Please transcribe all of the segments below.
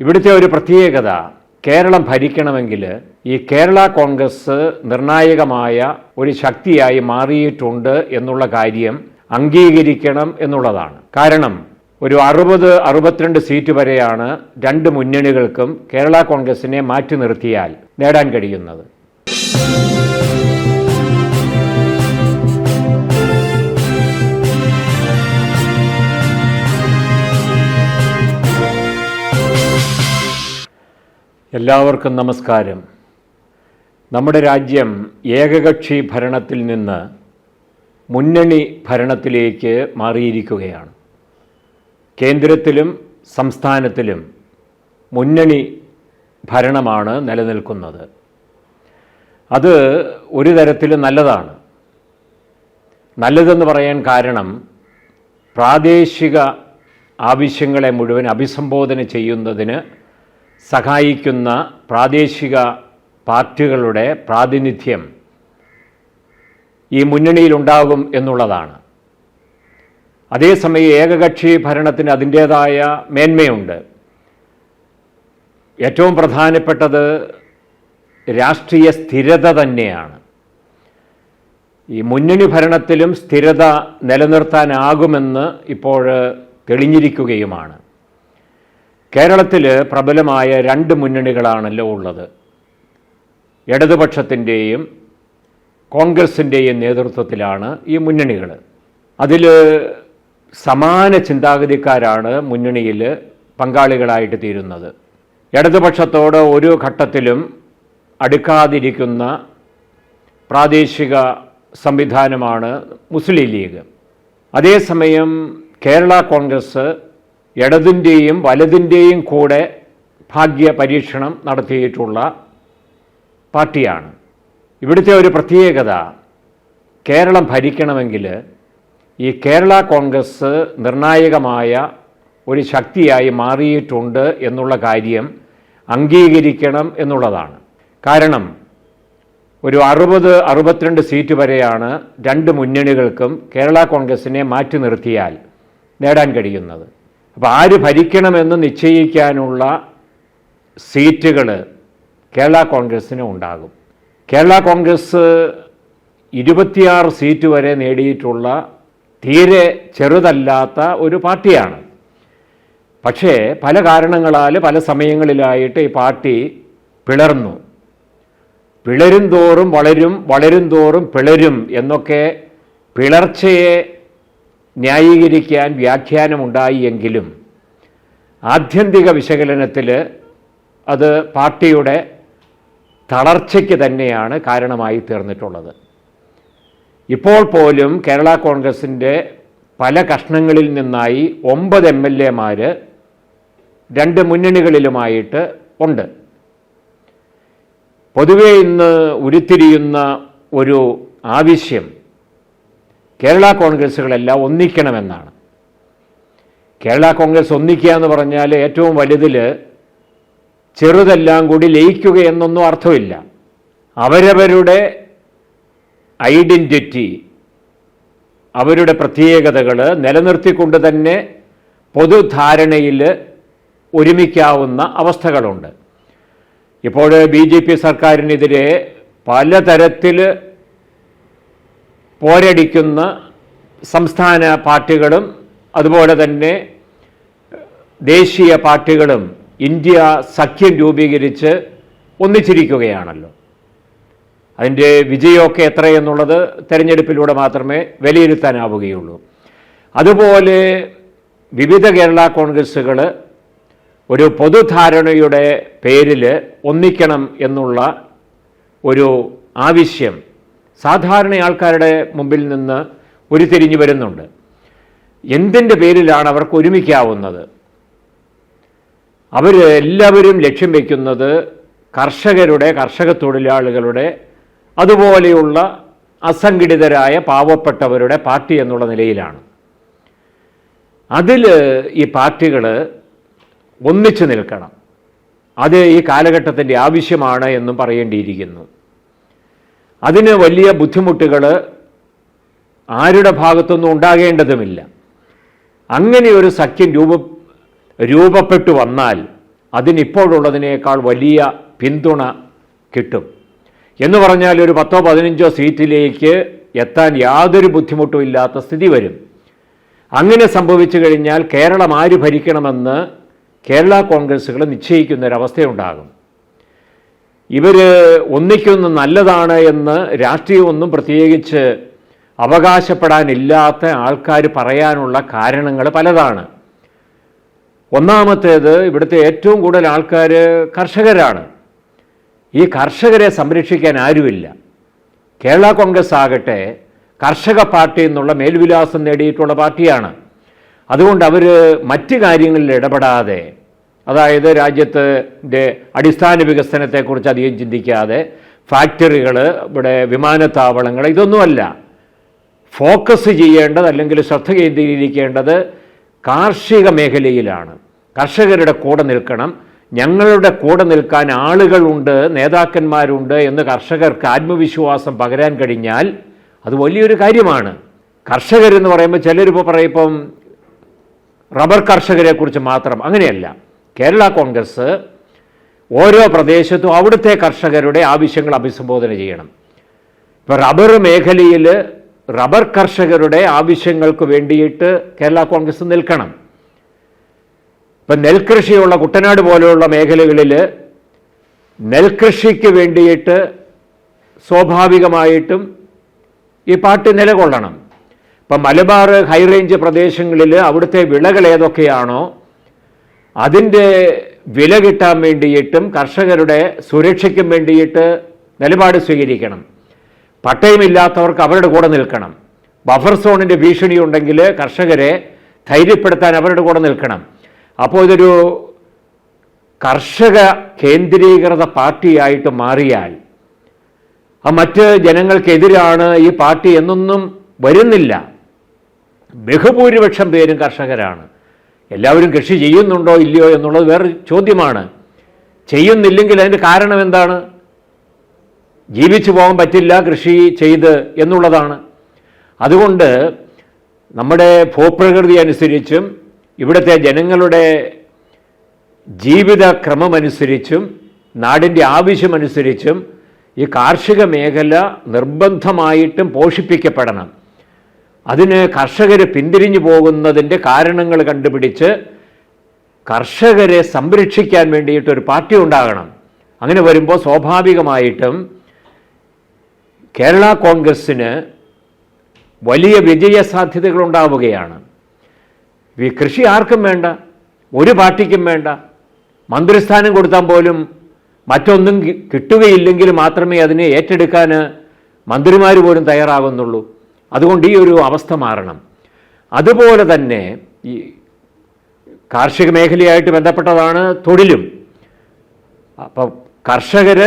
ഇവിടുത്തെ ഒരു പ്രത്യേകത കേരളം ഭരിക്കണമെങ്കിൽ ഈ കേരള കോൺഗ്രസ് നിർണായകമായ ഒരു ശക്തിയായി മാറിയിട്ടുണ്ട് എന്നുള്ള കാര്യം അംഗീകരിക്കണം എന്നുള്ളതാണ്. കാരണം ഒരു അറുപത് അറുപത്തിരണ്ട് സീറ്റ് വരെയാണ് രണ്ട് മുന്നണികൾക്കും കേരള കോൺഗ്രസിനെ മാറ്റി നിർത്തിയാൽ നേടാൻ കഴിയുന്നത്. എല്ലാവർക്കും നമസ്കാരം. നമ്മുടെ രാജ്യം ഏകകക്ഷി ഭരണത്തിൽ നിന്ന് മുന്നണി ഭരണത്തിലേക്ക് മാറിയിരിക്കുകയാണ്. കേന്ദ്രത്തിലും സംസ്ഥാനത്തിലും മുന്നണി ഭരണമാണ് നിലനിൽക്കുന്നത്. അത് ഒരു തരത്തിൽ നല്ലതാണ്. നല്ലതെന്ന് പറയാൻ കാരണം പ്രാദേശിക ആവശ്യങ്ങളെ മുഴുവൻ അഭിസംബോധന ചെയ്യുന്നതിന് സഹായിക്കുന്ന പ്രാദേശിക പാർട്ടികളുടെ പ്രാതിനിധ്യം ഈ മുന്നണിയിലുണ്ടാകും എന്നുള്ളതാണ്. അതേസമയം ഏകകക്ഷി ഭരണത്തിന് അതിന്റേതായ മേന്മയുണ്ട്. ഏറ്റവും പ്രധാനപ്പെട്ടത് രാഷ്ട്രീയ സ്ഥിരത തന്നെയാണ്. ഈ മുന്നണി ഭരണത്തിലും സ്ഥിരത നിലനിർത്താനാകുമെന്ന് ഇപ്പോൾ തെളിഞ്ഞിരിക്കുകയുമാണ്. കേരളത്തിൽ പ്രബലമായ രണ്ട് മുന്നണികളാണല്ലോ ഉള്ളത്. ഇടതുപക്ഷത്തിന്റെയും കോൺഗ്രസിന്റെയും നേതൃത്വത്തിലാണ് ഈ മുന്നണികൾ അതിൽ സമാന ചിന്താഗതിക്കാരാണ് മുന്നണിയിൽ പങ്കാളികളായിട്ട് തീരുന്നത്. ഇടതുപക്ഷത്തോട് ഒരു ഘട്ടത്തിലും അടുക്കാതിരിക്കുന്ന പ്രാദേശിക സംവിധാനമാണ് മുസ്ലിം ലീഗ്. അതേസമയം കേരള കോൺഗ്രസ് ഇടതിന്റെയും വലതിന്റെയും കൂടെ ഭാഗ്യ പരീക്ഷണം നടത്തിയിട്ടുള്ള പാർട്ടിയാണ്. ഇവിടുത്തെ ഒരു പ്രത്യേകത കേരളം ഭരിക്കണമെങ്കിൽ ഈ കേരള കോൺഗ്രസ് നിർണായകമായ ഒരു ശക്തിയായി മാറിയിട്ടുണ്ട് എന്നുള്ള കാര്യം അംഗീകരിക്കണം എന്നുള്ളതാണ്. കാരണം ഒരു അറുപത് അറുപത്തിരണ്ട് സീറ്റ് വരെയാണ് രണ്ട് മുന്നണികൾക്കും കേരള കോൺഗ്രസിനെ മാറ്റി നിർത്തിയാൽ നേടാൻ കഴിയുന്നത്. അപ്പോൾ ആര് ഭരിക്കണമെന്ന് നിശ്ചയിക്കാനുള്ള സീറ്റുകൾ കേരള കോൺഗ്രസ്സിന് ഉണ്ടാകും. കേരള കോൺഗ്രസ് ഇരുപത്തിയാറ് സീറ്റ് വരെ നേടിയിട്ടുള്ള തീരെ ചെറുതല്ലാത്ത ഒരു പാർട്ടിയാണ്. പക്ഷേ പല കാരണങ്ങളാൽ പല സമയങ്ങളിലായിട്ട് ഈ പാർട്ടി പിളർന്നു. പിളരും തോറും വളരും വളരും തോറും പിളരും എന്നൊക്കെ പിളർച്ചയെ ന്യായീകരിക്കാൻ വ്യാഖ്യാനമുണ്ടായി എങ്കിലും ആത്യന്തിക വിശകലനത്തിൽ അത് പാർട്ടിയുടെ തളർച്ചയ്ക്ക് തന്നെയാണ് കാരണമായി തീർന്നിട്ടുള്ളത്. ഇപ്പോൾ പോലും കേരള കോൺഗ്രസിന്റെ പല കഷ്ണങ്ങളിൽ നിന്നായി ഒമ്പത് എം എൽ എമാർ രണ്ട് മുന്നണികളിലുമായിട്ട് ഉണ്ട്. പൊതുവെ ഇന്ന് ഉരുത്തിരിയുന്ന ഒരു ആവശ്യം കേരള കോൺഗ്രസ്സുകളെല്ലാം ഒന്നിക്കണമെന്നാണ്. കേരള കോൺഗ്രസ് ഒന്നിക്കുക എന്ന് പറഞ്ഞാൽ ഏറ്റവും വലുതിൽ ചെറുതെല്ലാം കൂടി ലയിക്കുക എന്നൊന്നും അർത്ഥമില്ല. അവരവരുടെ ഐഡന്റിറ്റി അവരുടെ പ്രത്യേകതകൾ നിലനിർത്തിക്കൊണ്ട് തന്നെ പൊതുധാരണയിൽ ഒരുമിക്കാവുന്ന അവസ്ഥകളുണ്ട്. ഇപ്പോൾ ബി ജെ പി സർക്കാരിനെതിരെ പലതരത്തിൽ പോരടിക്കുന്ന സംസ്ഥാന പാർട്ടികളും അതുപോലെ തന്നെ ദേശീയ പാർട്ടികളും ഇന്ത്യ സഖ്യം രൂപീകരിച്ച് ഒന്നിച്ചിരിക്കുകയാണല്ലോ. അതിന്റെ വിജയമൊക്കെ എത്രയെന്നുള്ളത് തെരഞ്ഞെടുപ്പിലൂടെ മാത്രമേ വിലയിരുത്താനാവുകയുള്ളൂ. അതുപോലെ വിവിധ കേരള കോൺഗ്രസ്സുകൾ ഒരു പൊതുധാരണയുടെ പേരിൽ ഒന്നിക്കണം എന്നുള്ള ഒരു ആവശ്യം സാധാരണ ആൾക്കാരുടെ മുമ്പിൽ നിന്ന് ഉരുത്തിരിഞ്ഞു വരുന്നുണ്ട്. എന്തിന്റെ പേരിലാണ് അവർക്ക് ഒരുമിക്കാവുന്നത്? അവർ എല്ലാവരും ലക്ഷ്യം വയ്ക്കുന്നത് കർഷകരുടെ കർഷക തൊഴിലാളികളുടെ അതുപോലെയുള്ള അസംഘടിതരായ പാവപ്പെട്ടവരുടെ പാർട്ടി എന്നുള്ള നിലയിലാണ്. അതിൽ ഈ പാർട്ടികൾ ഒന്നിച്ചു നിൽക്കണം. അത് ഈ കാലഘട്ടത്തിന്റെ ആവശ്യമാണ് എന്നും പറയേണ്ടിയിരിക്കുന്നു. അതിന് വലിയ ബുദ്ധിമുട്ടുകൾ ആരുടെ ഭാഗത്തൊന്നും ഉണ്ടാകേണ്ടതുമില്ല. അങ്ങനെ ഒരു സഖ്യം രൂപ രൂപപ്പെട്ടു വന്നാൽ അതിനിപ്പോഴുള്ളതിനേക്കാൾ വലിയ പിന്തുണ കിട്ടും. എന്ന് പറഞ്ഞാൽ ഒരു പത്തോ പതിനഞ്ചോ സീറ്റിലേക്ക് എത്താൻ യാതൊരു ബുദ്ധിമുട്ടും ഇല്ലാത്ത സ്ഥിതി വരും. അങ്ങനെ സംഭവിച്ചു കഴിഞ്ഞാൽ കേരളം ആര് ഭരിക്കണമെന്ന് കേരള കോൺഗ്രസ്സുകൾ നിശ്ചയിക്കുന്നൊരവസ്ഥയുണ്ടാകും. ഇവർ ഒന്നിക്കൊന്ന് നല്ലതാണ് എന്ന് രാഷ്ട്രീയമൊന്നും പ്രത്യേകിച്ച് അവകാശപ്പെടാനില്ലാത്ത ആൾക്കാർ പറയാനുള്ള കാരണങ്ങൾ പലതാണ്. ഒന്നാമത്തേത് ഇവിടുത്തെ ഏറ്റവും കൂടുതൽ ആൾക്കാർ കർഷകരാണ്. ഈ കർഷകരെ സംരക്ഷിക്കാൻ ആരുമില്ല. കേരള കോൺഗ്രസ് ആകട്ടെ കർഷക പാർട്ടി എന്നുള്ള മേൽവിലാസം നേടിയിട്ടുള്ള പാർട്ടിയാണ്. അതുകൊണ്ട് അവർ മറ്റ് കാര്യങ്ങളിൽ ഇടപെടാതെ അതായത് രാജ്യത്തിന്റെ അടിസ്ഥാന വികസനത്തെക്കുറിച്ച് അധികം ചിന്തിക്കാതെ ഫാക്ടറികൾ ഇവിടെ വിമാനത്താവളങ്ങൾ ഇതൊന്നുമല്ല. ഫോക്കസ് ചെയ്യേണ്ടത് അല്ലെങ്കിൽ ശ്രദ്ധ കേന്ദ്രീകരിക്കേണ്ടത് കാർഷിക മേഖലയിലാണ്. കർഷകരുടെ കൂടെ നിൽക്കണം. ഞങ്ങളുടെ കൂടെ നിൽക്കാൻ ആളുകളുണ്ട് നേതാക്കന്മാരുണ്ട് എന്ന് കർഷകർക്ക് ആത്മവിശ്വാസം പകരാൻ കഴിഞ്ഞാൽ അത് വലിയൊരു കാര്യമാണ്. കർഷകരെന്ന് പറയുമ്പോൾ ചിലരിപ്പോൾ പറയും ഇപ്പം റബ്ബർ കർഷകരെക്കുറിച്ച് മാത്രം അങ്ങനെയല്ല. കേരള കോൺഗ്രസ് ഓരോ പ്രദേശത്തും അവിടുത്തെ കർഷകരുടെ ആവശ്യങ്ങൾ അഭിസംബോധന ചെയ്യണം. ഇപ്പോൾ റബ്ബർ മേഖലയിൽ റബ്ബർ കർഷകരുടെ ആവശ്യങ്ങൾക്ക് വേണ്ടിയിട്ട് കേരള കോൺഗ്രസ് നിൽക്കണം. ഇപ്പം നെൽകൃഷിയുള്ള കുട്ടനാട് പോലെയുള്ള മേഖലകളിൽ നെൽകൃഷിക്ക് വേണ്ടിയിട്ട് സ്വാഭാവികമായിട്ടും ഈ പാർട്ടി നിലകൊള്ളണം. ഇപ്പം മലബാർ ഹൈറേഞ്ച് പ്രദേശങ്ങളിൽ അവിടുത്തെ വിളകൾ ഏതൊക്കെയാണോ അതിന്റെ വില കിട്ടാൻ വേണ്ടിയിട്ടും കർഷകരുടെ സുരക്ഷയ്ക്കും വേണ്ടിയിട്ട് നിലപാട് സ്വീകരിക്കണം. പട്ടയമില്ലാത്തവർക്ക് അവരുടെ കൂടെ നിൽക്കണം. ബഫർ സോണിന്റെ ഭീഷണി ഉണ്ടെങ്കിൽ കർഷകരെ ധൈര്യപ്പെടുത്താൻ അവരുടെ കൂടെ നിൽക്കണം. അപ്പോൾ ഇതൊരു കർഷക കേന്ദ്രീകൃത പാർട്ടിയായിട്ട് മാറിയാൽ ആ മറ്റ് ജനങ്ങൾക്കെതിരാണ് ഈ പാർട്ടി എന്നൊന്നും വരുന്നില്ല. ബഹുഭൂരിപക്ഷം പേരും കർഷകരാണ്. എല്ലാവരും കൃഷി ചെയ്യുന്നുണ്ടോ ഇല്ലയോ എന്നുള്ളത് വേറെ ചോദ്യമാണ്. ചെയ്യുന്നില്ലെങ്കിൽ അതിന്റെ കാരണം എന്താണ്? ജീവിച്ചു പോകാൻ പറ്റില്ല കൃഷി ചെയ്ത് എന്നുള്ളതാണ്. അതുകൊണ്ട് നമ്മുടെ ഭൂപ്രകൃതി അനുസരിച്ചും ഇവിടുത്തെ ജനങ്ങളുടെ ജീവിത ക്രമമനുസരിച്ചും നാടിന്റെ ആവശ്യമനുസരിച്ചും ഈ കാർഷിക മേഖല നിർബന്ധമായിട്ടും പോഷിപ്പിക്കപ്പെടണം. അതിന് കർഷകർ പിന്തിരിഞ്ഞു പോകുന്നതിന്റെ കാരണങ്ങൾ കണ്ടുപിടിച്ച് കർഷകരെ സംരക്ഷിക്കാൻ വേണ്ടിയിട്ട് ഒരു പാർട്ടി ഉണ്ടാകണം. അങ്ങനെ വരുമ്പോൾ സ്വാഭാവികമായിട്ടും കേരള കോൺഗ്രസ്സിന് വലിയ വിജയ സാധ്യതകൾ ഉണ്ടാവുകയാണ്. ഈ കൃഷി ആർക്കും വേണ്ട ഒരു പാർട്ടിക്കും വേണ്ട. മന്ത്രിസ്ഥാനം കൊടുത്താൽ പോലും മറ്റൊന്നും കിട്ടുകയില്ലെങ്കിൽ മാത്രമേ അതിനെ ഏറ്റെടുക്കാൻ മന്ത്രിമാർ പോലും തയ്യാറാകുന്നുള്ളൂ അതുകൊണ്ട് ഈ ഒരു അവസ്ഥ മാറണം. അതുപോലെ തന്നെ ഈ കാർഷിക മേഖലയായിട്ട് ബന്ധപ്പെട്ടതാണ് തൊഴിലും. അപ്പോൾ കർഷകർ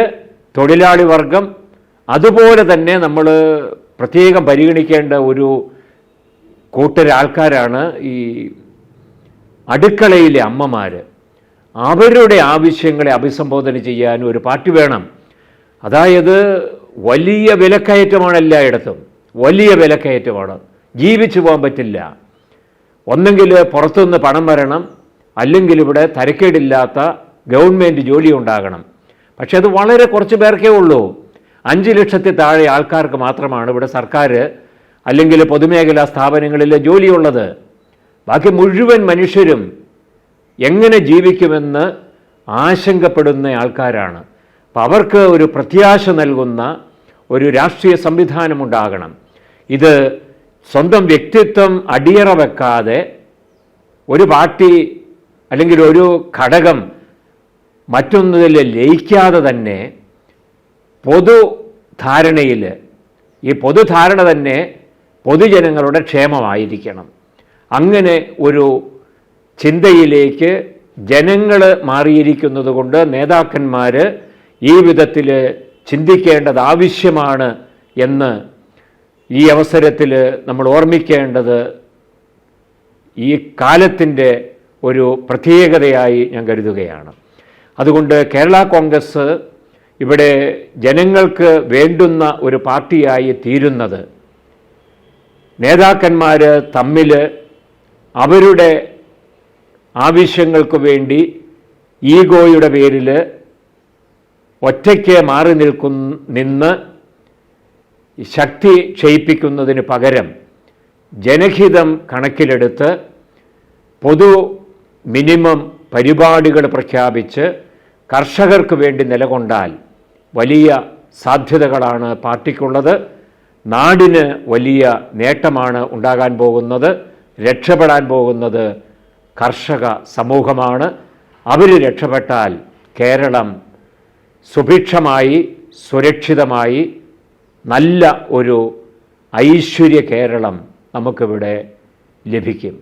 തൊഴിലാളി വർഗം അതുപോലെ തന്നെ നമ്മൾ പ്രത്യേകം പരിഗണിക്കേണ്ട ഒരു കൂട്ടരാൾക്കാരാണ് ഈ അടുക്കളയിലെ അമ്മമാർ അവരുടെ ആവശ്യങ്ങളെ അഭിസംബോധന ചെയ്യാൻ ഒരു പാർട്ടി വേണം. അതായത് വലിയ വിലക്കയറ്റമാണ് എല്ലായിടത്തും. വലിയ വിലക്കയറ്റമാണ് ജീവിച്ചു പോകാൻ പറ്റില്ല. ഒന്നെങ്കിൽ പുറത്തുനിന്ന് പണം വരണം. അല്ലെങ്കിൽ ഇവിടെ തരക്കേടില്ലാത്ത ഗവൺമെന്റ് ജോലി ഉണ്ടാകണം. പക്ഷേ അത് വളരെ കുറച്ച് പേർക്കേ ഉള്ളൂ. അഞ്ച് ലക്ഷത്തിൽ താഴെ ആൾക്കാർക്ക് മാത്രമാണ് ഇവിടെ സർക്കാർ അല്ലെങ്കിൽ പൊതുമേഖലാ സ്ഥാപനങ്ങളിൽ ജോലിയുള്ളത്. ബാക്കി മുഴുവൻ മനുഷ്യരും എങ്ങനെ ജീവിക്കുമെന്ന് ആശങ്കപ്പെടുന്ന ആൾക്കാരാണ്. അപ്പം അവർക്ക് ഒരു പ്രത്യാശ നൽകുന്ന ഒരു രാഷ്ട്രീയ സംവിധാനം ഉണ്ടാകണം. ഇത് സ്വന്തം വ്യക്തിത്വം അടിയറ വെക്കാതെ ഒരു പാർട്ടി അല്ലെങ്കിൽ ഒരു ഘടകം മറ്റൊന്നതിൽ ലയിക്കാതെ തന്നെ പൊതുധാരണയിൽ ഈ പൊതുധാരണ തന്നെ പൊതുജനങ്ങളുടെ ക്ഷേമമായിരിക്കണം. അങ്ങനെ ഒരു ചിന്തയിലേക്ക് ജനങ്ങൾ മാറിയിരിക്കുന്നത് കൊണ്ട് നേതാക്കന്മാർ ഈ വിധത്തിൽ ചിന്തിക്കേണ്ടത് ആവശ്യമാണ് എന്ന് ഈ അവസരത്തിൽ നമ്മൾ ഓർമ്മിക്കേണ്ടത് ഈ കാലത്തിന്റെ ഒരു പ്രത്യേകതയായി ഞാൻ കരുതുകയാണ്. അതുകൊണ്ട് കേരള കോൺഗ്രസ് ഇവിടെ ജനങ്ങൾക്ക് വേണ്ടുന്ന ഒരു പാർട്ടിയായി തീരുന്നത് നേതാക്കന്മാർ തമ്മിൽ അവരുടെ ആവശ്യങ്ങൾക്ക് വേണ്ടി ഈഗോയുടെ പേരിൽ ഒറ്റയ്ക്ക് മാറി നിൽക്കുന്ന നിന്ന് ശക്തി ക്ഷയിപ്പിക്കുന്നതിന് പകരം ജനഹിതം കണക്കിലെടുത്ത് പൊതു മിനിമം പരിപാടികൾ പ്രഖ്യാപിച്ച് കർഷകർക്ക് വേണ്ടി നിലകൊണ്ടാൽ വലിയ സാധ്യതകളാണ് പാർട്ടിക്കുള്ളത്. നാടിന് വലിയ നേട്ടമാണ് ഉണ്ടാകാൻ പോകുന്നത്. രക്ഷപ്പെടാൻ പോകുന്നത് കർഷക സമൂഹമാണ്. അവർ രക്ഷപ്പെട്ടാൽ കേരളം സുഭിക്ഷമായി സുരക്ഷിതമായി നല്ല ഒരു ഐശ്വര്യ കേരളം നമുക്കിവിടെ ലഭിക്കും.